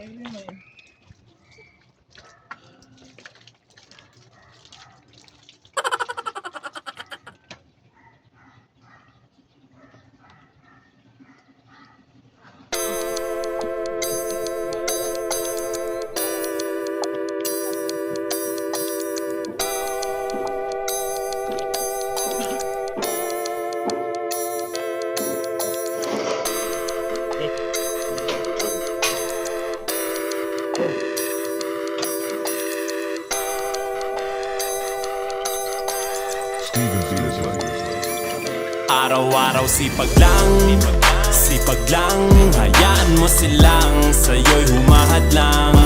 Amen. Araw-araw sipag lang. Sipag lang. Hayaan mo silang Sa'yo'y humahad lang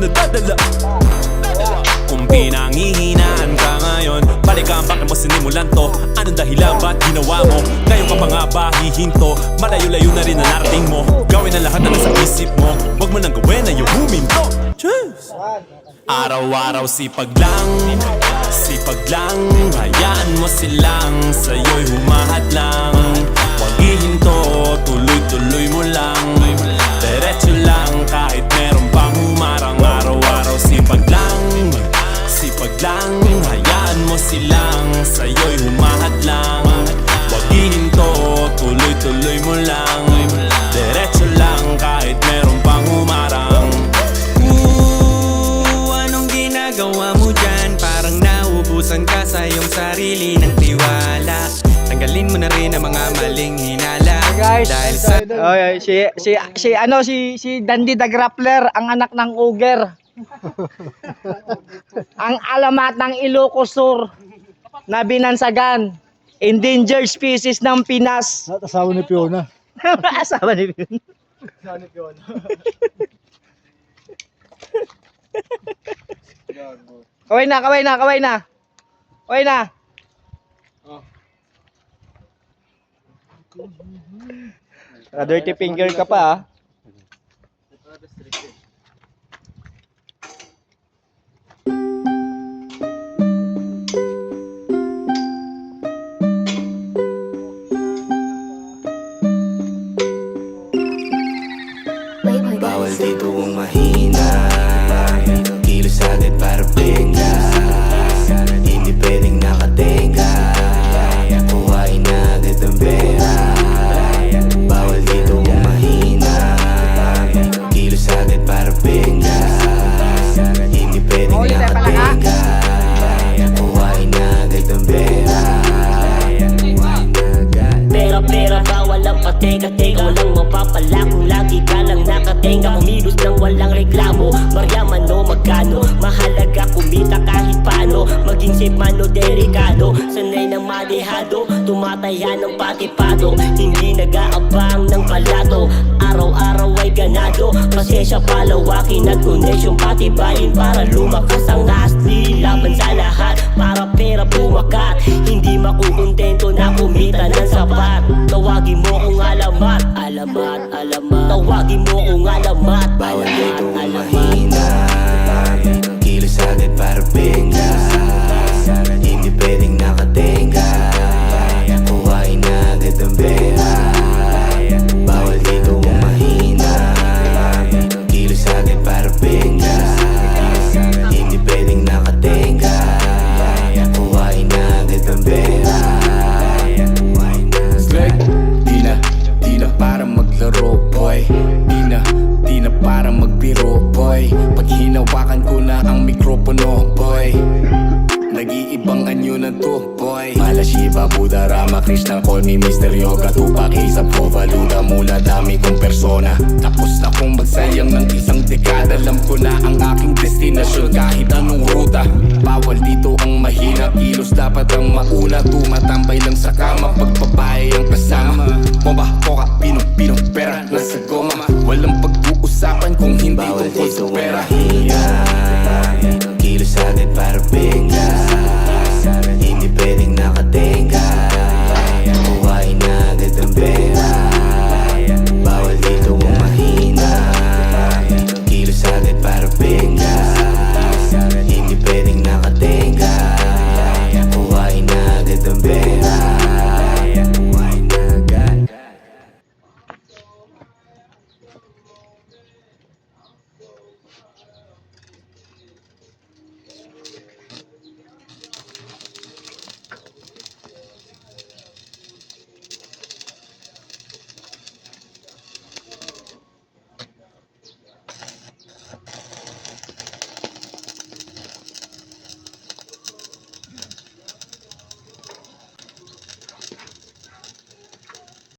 nadadala Kung pinanghihinaan ka ngayon Balikan bakit mo sinimulan to? Anong dahilan ba't ginawa mo? Ngayon ka pa nga ba hihinto Malayo-layo na rin na narating mo. Gawin ang lahat na nasa isip mo. Huwag mo nang gawin na yung huminto. Cheers! Araw-araw sipag lang Sipag lang. Hayaan mo silang Sa'yo'y humahad lang maling hinala Guys, Dahil sa oh, yeah, si si si ano si si Dandy the Grappler, ang anak ng Uger. ang alamat ng Ilocos Sur na binansagan. Endangered species ng Pinas. Asawa ni Fiona. Asawa ni Pinas. Kaway na, kaway na, kaway na. Kaway na. Ah, dirty finger ka pa ah. Bawal dito kung mahina Kilos agad para benga nakatenga Kumilos nang walang reklamo. Maryaman o magkano? Mahalaga kumita kahit paano. Maging safe man o delikado Sanay ng madehado. Tumataya ng patipado Hindi nag-aabang ng palato. Araw-araw ay ganado Pasensya palawakin at koneksyon patibayin Para lumakas ang nasli Laban sa lahat. Para pera bumakat Hindi makukontento na kumita sapat Tawagin mo kung alamat. Alamat, alamat. Tawagin mo kung alamat. Bawal dito Alamat, Pinoy Mala Shiva, Buddha, Rama, Krishna Call me Mr. Yoga Tupac, ASAP, Kovaluda Mula dami kong persona. Tapos na kong magsayang ng isang dekada. Alam ko na ang aking destinasyon Kahit anong ruta. Bawal dito ang mahina Kilos dapat ang mauna. Tumatambay lang sa kama Pagpapaya ang kasama. Bomba, koka, pinong, pinong pera Nasa goma. Walang pag-uusap